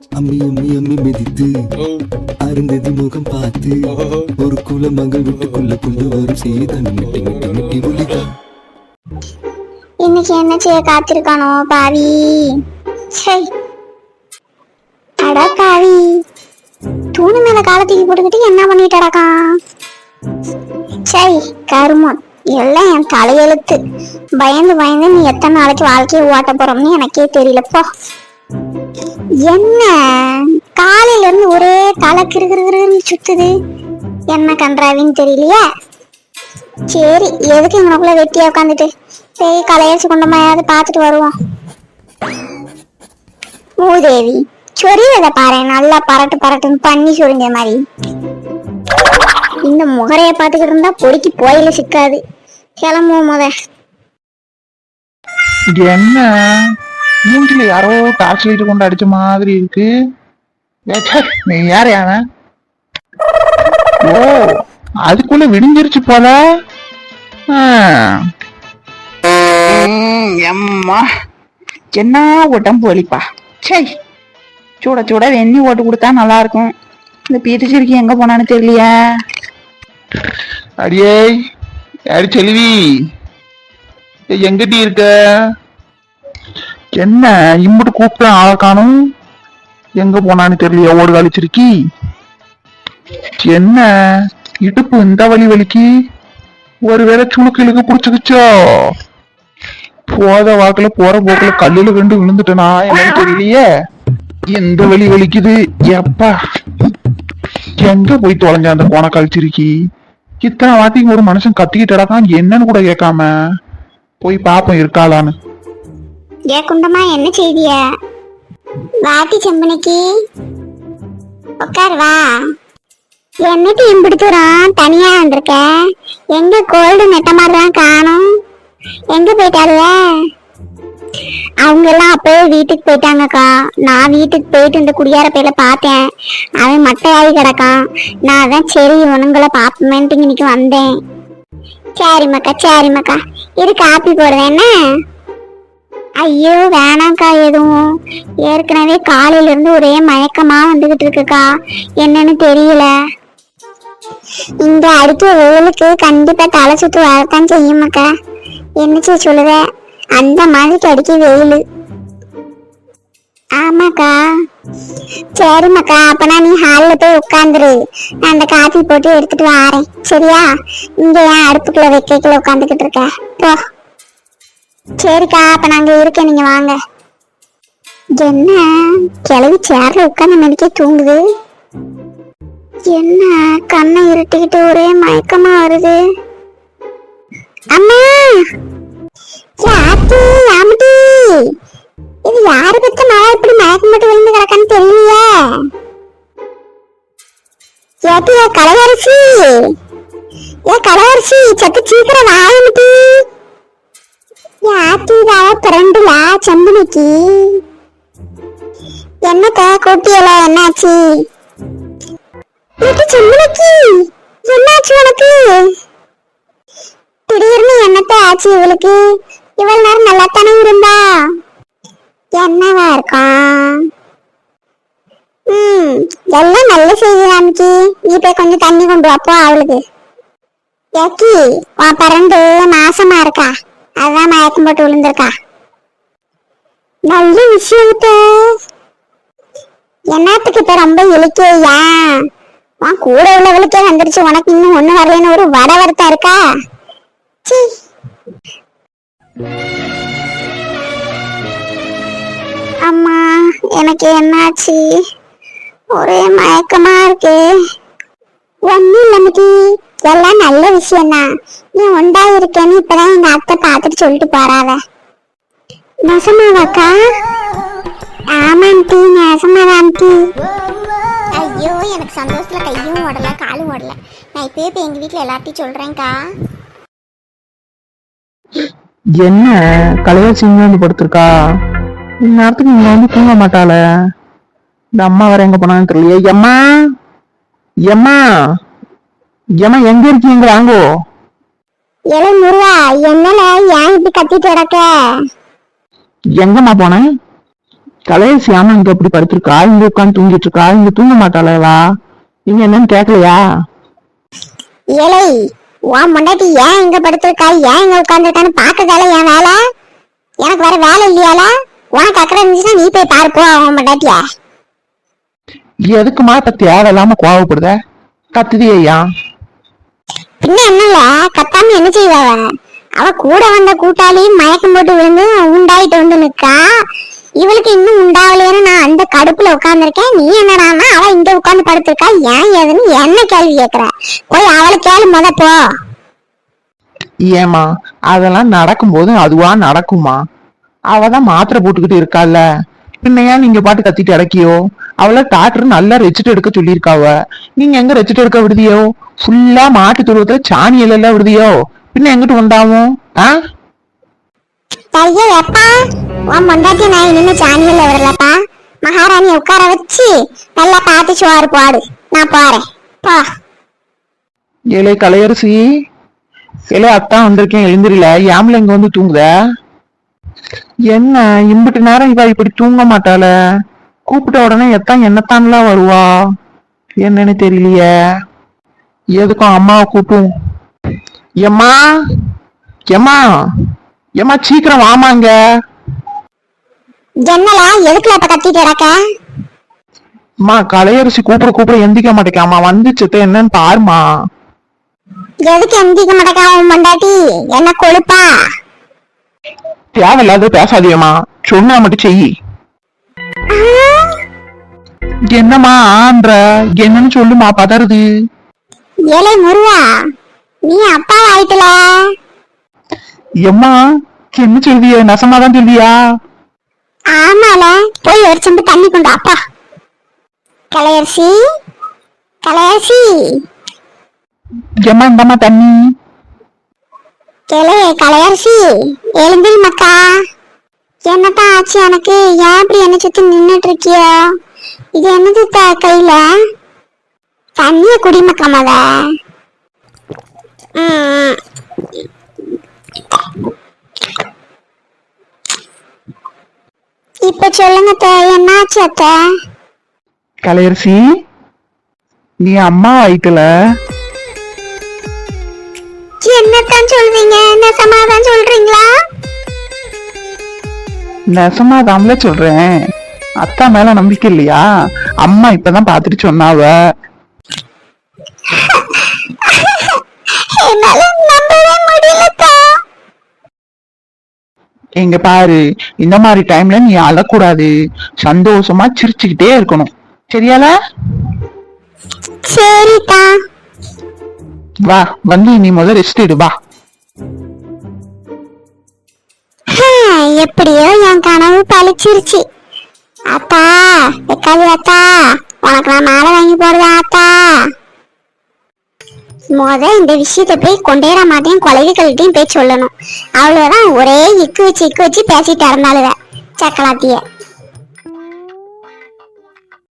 அம்மி அம்மி அம்மி மிதித்து அருந்ததி முகம் பார்த்து ஒரு குல மகள் வீட்டுக்குள்ள கொண்டு வரும் சீதன் மிட்டி மிட்டி மிட்டி இன்னைக்கு என்ன செய்ய காத்திருக்கானோ பாவி? சை அட பாவி தூணு மேல காலை தூக்கி போட்டுக்கிட்டு என்ன பண்ணிட்டு அடக்கான் சை கருமம். எல்லாம் என் தலையெழுத்து. பயந்து பயந்து நீ எத்தனை நாளைக்கு வாழ்க்கையை ஓட்ட போறோம்னு எனக்கே தெரியலப்போ. என்ன? காலையில இருந்து ஒரே தலை கிருகிருகிருன்னு சுத்துது. என்ன கன்றாவின்னு தெரியலையே? சரி எதுக்கு இவனுக்குள்ள வெட்டியா உட்காந்துட்டு? சரி கலையரிசி கொண்டமாயாவது பார்த்துட்டு வருவோம். மூதேவி சொரியதை பாரு. நல்லா பரட்டு பரட்டுன்னு பண்ணி சொரிஞ்ச மாதிரி. இந்த முகரைய பார்த்துக்கிட்டு இருந்தா பொடிக்கு போயில சிக்காது. கிளம்புவோம் முத. என்ன? மூஞ்சில யாரோ டார்ச் லைட் கொண்டு அடிச்ச மாதிரி இருக்கு. நீ யார் அவன்? ஓ அதுக்குள்ள விடிஞ்சிருச்சு போல. எம்மா. என்ன உடம்பு வலிப்பா? சை சூட சூட வெந்நி ஓட்டு கொடுத்தா நல்லா இருக்கும் இந்த பீட்டுச்சிருக்கி எங்க போனான்னு தெரியலையே. அடியே யாரு செல்வி? எங்கிட்ட இருக்க? என்ன இம்புட்டு கூப்பிட்ட ஆளை காணும். எங்க போனான்னு தெரியலையா ஓடு கழிச்சிருக்கி என்ன இடுப்பு இந்த வலி வலிக்கு? ஒருவேளை சுளுக்கு இழுக்கு புடிச்சுக்கிச்சோ? போத வாக்குல போற போக்குல கல்லுல கண்டு விழுந்துட்டேனா? என்னன்னு தெரியலையே. எந்த வலி வலிக்குது. எப்பா. எங்க போய் தொலைஞ்ச அந்த போன கழிச்சிருக்கி? இத்தனை வாட்டி ஒரு மனுஷன் கத்திக்கிட்டு என்னன்னு கூட கேட்காம. போய் பாப்போம் இருக்காளான்னு. ஏ குண்டமா என்ன செய்திய? வாட்டி செம்பனைக்கு. உட்காரு வா. என்னட்டு இம்பிடித்துறான் தனியா வந்திருக்க? எங்க கோல்டு நெட்ட மாதிரிதான் காணும்? எங்க போயிட்டாருவ அவங்க எல்லாம் அப்பவே வீட்டுக்கு போயிட்டாங்கக்கா. நான் வீட்டுக்கு போயிட்டு இந்த குடியார பையில பார்த்தேன். அவன் மட்டையாகி கிடக்கான். நான் அதான் சரி இவனுங்களை பார்ப்போமேன்ட்டு இன்னைக்கு வந்தேன். சரிம்மாக்கா சரிம்மாக்கா. இரு காப்பி போடுவேன் என்ன? ஐயோ வேணாம்க்கா எதுவும். ஏற்கனவே காலையில இருந்து ஒரே மயக்கமா வந்துகிட்டு இருக்குக்கா. என்னன்னு தெரியல. இந்த அடிக்க வெயிலுக்கு கண்டிப்பா தலை சுத்து வரத்தான் செய்யுமாக்கா என்னச்சு செய்ய சொல்லுத? அந்த மாதிரிக்கு அடிக்க வெயில். ஆமாக்கா. சரிம்மாக்கா அப்பனா நீ ஹாலில் போய் உட்காந்துரு. நான் அந்த காஃபி போட்டு எடுத்துட்டு வரேன். சரியா? இங்க ஏன் அடுப்புக்குள்ள வைக்கல உட்காந்துக்கிட்டு இருக்க. போ. சரிக்கா அப்ப நாங்க இருக்கேன் நீங்க வாங்க. என்ன? கிளவி சேர்ல உட்காந்து மணிக்கே தூங்குது. என்ன? கண்ணை இருட்டிக்கிட்டு ஒரே மயக்கமா வருது. அம்மா! யாத்தி யாமட்டி இது யாரு பத்த மழை இப்படி மயக்கம் மட்டும் விழுந்து கிடக்கான்னு தெரியலையே. ஏத்தி ஏ கலவரிசி ஏ கலவரிசி சத்து சந்தினிக்கு? என்னத்த கூட்டியல என்னாச்சு? இது என்னாச்சு உனக்கு? திடீர்னு என்னத்த ஆச்சு இவளுக்கு? இவ்வளவு நேரம் நல்லா தானே இருந்தா? என்னவா இருக்கான் ம் எல்லாம் நல்ல செய்தி ராமிக்கு நீ போய் கொஞ்சம் தண்ணி கொண்டு வாப்போ அவளுக்கு. ஏக்கி உன் பிறண்டு மாசமா இருக்கா? அதான் மயக்கம் போட்டு விழுந்திருக்கா. நல்ல விஷயம் என்னத்துக்கு இப்ப ரொம்ப இழுக்கேயா உன் கூட உள்ளவளுக்கே வந்துருச்சு. உனக்கு இன்னும் ஒண்ணு வரலன்னு ஒரு வட வருத்தம் இருக்கா? அம்மா எனக்கு என்னாச்சு? ஒரே மயக்கமா இருக்கு. ஒன்னும் இல்ல எல்லாம் நல்ல விஷயம்தான். நீ உண்டா இருக்கேன்னு இப்பதான் எங்க அத்தை பார்த்துட்டு சொல்லிட்டு போறாவ. நெசமாவாக்கா? ஆமாண்டி நெசமாதான்டி ஐயோ எனக்கு சந்தோஷத்துல கையும் ஓடல காலும் ஓடல. நான் இப்பயே போய் எங்க வீட்டுல எல்லார்ட்டையும் சொல்றேன்க்கா. என்ன கலையரசி இங்க வந்து படுத்திருக்கா இந்நேரத்துக்கு இங்க வந்து தூங்க மாட்டாள. இந்த அம்மா வேற எங்க போனான்னு தெரியலையே. எம்மா? எம்மா? எம்மா எங்க இருக்கீங்க? வாங்கோ. எலை முருகா என்னல ஏன் இப்படி கத்திட்டு கிடக்க? எங்கம்மா போனேன் கலையரசி ஆமா இங்க இப்படி படுத்திருக்கா? இங்க உட்காந்து தூங்கிட்டு இருக்கா இங்க தூங்க மாட்டாளா நீங்க என்னன்னு கேட்கலையா ஏழை உன் முன்னாடி ஏன் இங்க படுத்திருக்கா? ஏன் இங்க உட்காந்துருக்கான்னு பாக்குதால என் வேலை? எனக்கு வேற வேலை இல்லையால உனக்கு அக்கறை இருந்துச்சுன்னா நீ போய் பாரு போ அவன் முன்னாடிய. எதுக்குமா இப்ப தேவையில்லாம கோவப்படுத? கத்துதியே பின்ன என்னல கத்தாம என்ன செய்வா அவ? கூட வந்த கூட்டாளி மயக்கம் போட்டு விழுந்து உண்டாயிட்டு வந்து நிக்கா. இவளுக்கு இன்னும் உண்டாவலையேன்னு நான் அந்த கடுப்புல உட்காந்துருக்கேன் நீ என்னடானா அவ இங்க உட்காந்து படுத்திருக்கா. ஏன் ஏதுன்னு என்ன கேள்வி கேக்குற? போய் அவளை கேளு முத போ. ஏமா அதெல்லாம் நடக்கும்போது அதுவா நடக்குமா? அவதான் மாத்திரை போட்டுக்கிட்டு இருக்கால பின்னையா நீங்க பாட்டு கத்திட்டு அடக்கியோ அவள டாக்டர் நல்லா ரெச்சிட்டு எடுக்க சொல்லியிருக்காவ. நீங்க எங்க ரெச்சிட்டு எடுக்க விடுதியோ? ஃபுல்லா மாட்டு துருவத்துல சாணி எல்லாம் விடுதியோ? பின்ன எங்கிட்டு உண்டாவும் ஆ? ஐயோ எப்பா உன் மொண்டாட்டி நான் இனிமே சாணியில் விடலப்பா. மகாராணியை உட்கார வச்சு நல்லா பார்த்து சோறு போடு. நான் போறேன். போ. கலையரசி ஏலே அத்தான் வந்திருக்கேன் எழுந்திரில. ஏம்ல இங்க வந்து தூங்குத? என்ன இம்பிட்டு நேரம் இவ இப்படி தூங்க மாட்டாள? கூப்பிட்ட உடனே எத்தான் என்னத்தான்லாம் வருவா? என்னன்னு தெரியலையே. எதுக்கும் அம்மாவை கூட்டும் எம்மா எம்மா எம்மா சீக்கிரம் வாமாங்க. என்னல எதுக்குல இப்ப கத்திட்டு கிடக்க? அம்மா கலையரசி கூப்பிட கூப்பிட எந்திக்க மாட்டேக்காமா வந்துச்சு என்னன்னு பாருமா எதுக்கு எந்திக்க மாட்டேக்கா உன் மொண்டாட்டி என்ன கொழுப்பா? தேவையில்லாத பேசாதியம்மா சொன்னா மட்டும் செய். என்னம்மா ஆன்ற என்னன்னு சொல்லுமா பதறுது. ஏலே முருகா. நீ அப்பா ஆயிட்டல எம்மா என்ன சொல்விய? நசமாதான் சொல்வியா? ஆமால போய் ஒரு செம்பு தண்ணி கொண்டு அப்பா கலையரசி கலையரசி. எம்மா இந்தம்மா தண்ணி. கேளு கலையரசி. எழுந்தில் மக்கா. என்னதான் ஆச்சு எனக்கு? ஏன் இப்படி என்ன சுத்தி நின்னுட்டு இருக்கியோ இது என்னது கையில? தண்ணிய குடிமக்கா மத. இப்ப சொல்லுங்க என்னாச்சு அத்தை? கலையரசி நீ அம்மா ஆயிட்டல? என்னத்தான் சொல்றீங்க? நெசமாதான் சொல்றீங்களா? நெசமாதான்ல சொல்றேன். அத்தா மேல நம்பிக்கை இல்லையா? அம்மா இப்பதான் பாத்துட்டு சொன்னாவ. என்னால நம்பவே முடியலக்கா இங்க பாரு இந்த மாதிரி டைம்ல நீ அழக்கூடாது. சந்தோஷமா சிரிச்சுக்கிட்டே இருக்கணும். சரியால? சரிக்கா வா வந்து நீ முதல்ல ரெஸ்ட் எடு வா. எப்படியோ என் கனவு பழிச்சிருச்சு. அத்தா வெக்காது அத்தா? உனக்கு நான் மாலை இந்த விஷயத்த போய் கொண்டேற மாட்டேன் கொலைவிகள்கிட்டையும் போய் சொல்லணும். அவ்வளவுதான். ஒரே இக்கு வச்சு இக்கு வச்சு பேசிட்டு இருந்தாளுவ சக்கலாத்திய